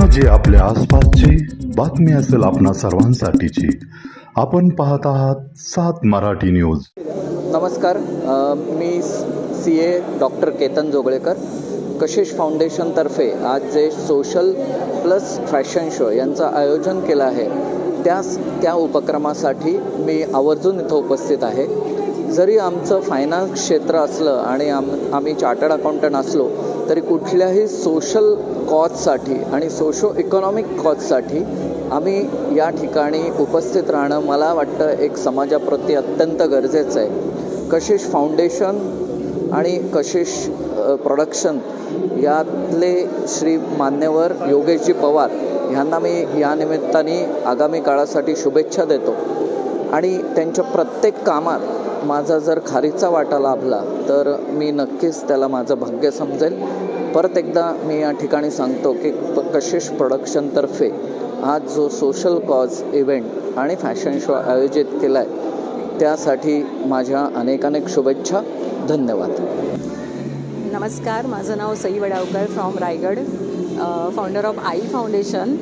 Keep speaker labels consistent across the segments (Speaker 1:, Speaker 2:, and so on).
Speaker 1: घटना जे आपल्या आसपासची बातमी असेल आपणा सर्वांसाठीची. आपण पाहत आहात सात मराठी न्यूज.
Speaker 2: नमस्कार मी C A doctor Ketan Joglekar. Kashish फाउंडेशनतर्फे आज जे सोशल प्लस फॅशन शो यांचं आयोजन केलं आहे त्या त्या उपक्रमासाठी मी आवर्जून इथं उपस्थित आहे. जरी आमचं फायनान्स क्षेत्र असलं आणि आम आम्ही चार्टर्ड अकाउंटंट असलो तरी कुठल्याही सोशल कॉजसाठी आणि सोशो इकॉनॉमिक कॉजसाठी आम्ही या ठिकाणी उपस्थित राहणं मला वाटतं एक समाजाप्रती अत्यंत गरजेचं आहे. कशिश फाउंडेशन आणि कशिश प्रोडक्शन यातले श्री मान्यवर योगेशजी पवार ह्यांना मी या निमित्ताने आगामी काळासाठी शुभेच्छा देतो. आणि त्यांच्या प्रत्येक कामात माझा जर खारीचा वाटा लाभला तर मी नक्कीच त्याला माझं भाग्य समजेल. परत एकदा मी या ठिकाणी सांगतो की प- कशिश प्रोडक्शनतर्फे आज जो सोशल कॉज इव्हेंट आणि फॅशन शो आयोजित केला आहे त्यासाठी माझ्या अनेकानेक शुभेच्छा. धन्यवाद.
Speaker 3: नमस्कार माझं नाव Sai Vadavkar from Raigad. Founder of Aai foundation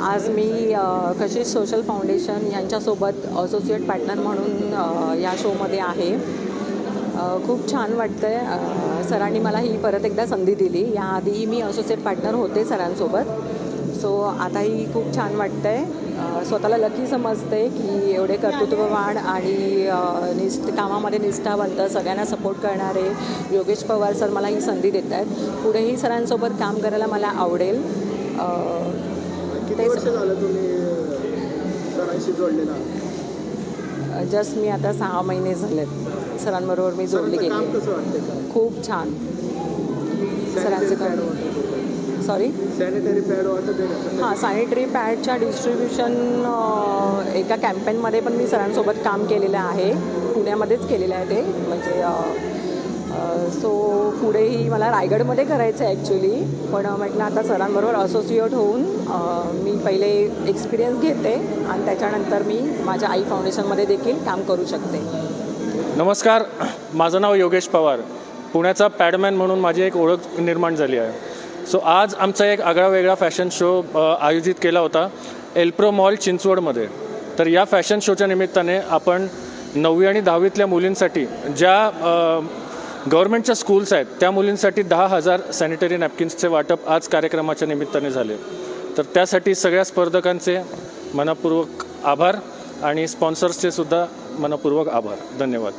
Speaker 3: आज मी कशिश सोशल फाउंडेशन यांच्यासोबत असोसिएट पार्टनर म्हणून या शोमध्ये आहे. खूप छान वाटतं आहे सरांनी मला ही परत एकदा संधी दिली. याआधीही मी असोसिएट पार्टनर होते सरांसोबत. सो आताही खूप छान वाटतं आहे स्वतःला लकी समजते की एवढे कर्तृत्ववान आणि निष्ठ कामामध्ये निष्ठावंत सगळ्यांना सपोर्ट करणारे योगेश पवार सर मला ही संधी देत आहेत पुढेही सरांसोबत काम करायला मला आवडेल.
Speaker 4: किती वर्ष झालं तुम्ही सरांशी जोडलेला
Speaker 3: जस्ट मी आता सहा महिने झालेत. सरांबरोबर मी जोडली गेली खूप छान. सरांचं काम. सॉरी
Speaker 4: सॅनिटरी पॅड
Speaker 3: हां सॅनिटरी पॅडच्या डिस्ट्रीब्युशन एका कॅम्पेनमध्ये पण मी सरांसोबत काम केलेलं आहे. पुण्यामध्येच केलेलं आहे ते. म्हणजे सो पुढेही मला रायगडमध्ये करायचं आहे ॲक्च्युली पण म्हटलं आता सरांबरोबर असोसिएट होऊन मी पहिले एक्सपिरियन्स घेते आणि त्याच्यानंतर मी माझ्या आई फाउंडेशनमध्ये देखील काम करू शकते.
Speaker 5: नमस्कार. माझं नाव योगेश पवार. पुण्याचा पॅडमॅन म्हणून माझी एक ओळख निर्माण झाली आहे. सो आज आमचा एक आगळा वेगळा फॅशन शो आयोजित केला होता एल्प्रो मॉल चिंचवडमध्ये. तर या फॅशन शोच्या निमित्ताने आपण नववी आणि दहावीतल्या मुलींसाठी ज्या गव्हर्नमेंटच्या स्कूल्स आहेत त्या मुलींसाठी दहा हजार सॅनिटरी नॅपकिन्सचे वाटप आज कार्यक्रमाच्या निमित्ताने झाले. तर त्यासाठी सगळ्या स्पर्धकांचे मनपूर्वक आभार आणि स्पॉन्सर्सचे सुद्धा मनपूर्वक आभार. धन्यवाद.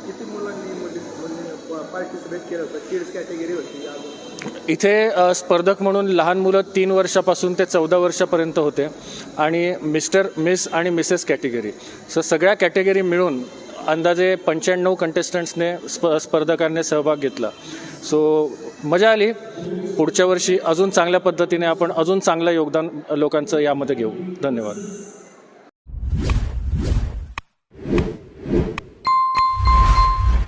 Speaker 4: होती? अजून?
Speaker 5: इथे स्पर्धक म्हणून लहान मुलं तीन वर्षापासून ते चौदा वर्षापर्यंत होते. आणि मिस्टर मिस आणि मिसेस कॅटेगरी सो सगळ्या कॅटेगरी मिळून अंदाजे पंच्याण्णव कंटेस्टंट्सने स्प स्पर्धकांनी सहभाग घेतला. सो मजा आली. पुढच्या वर्षी अजून चांगल्या पद्धतीने आपण अजून चांगलं योगदान लोकांचं यामध्ये घेऊ. धन्यवाद.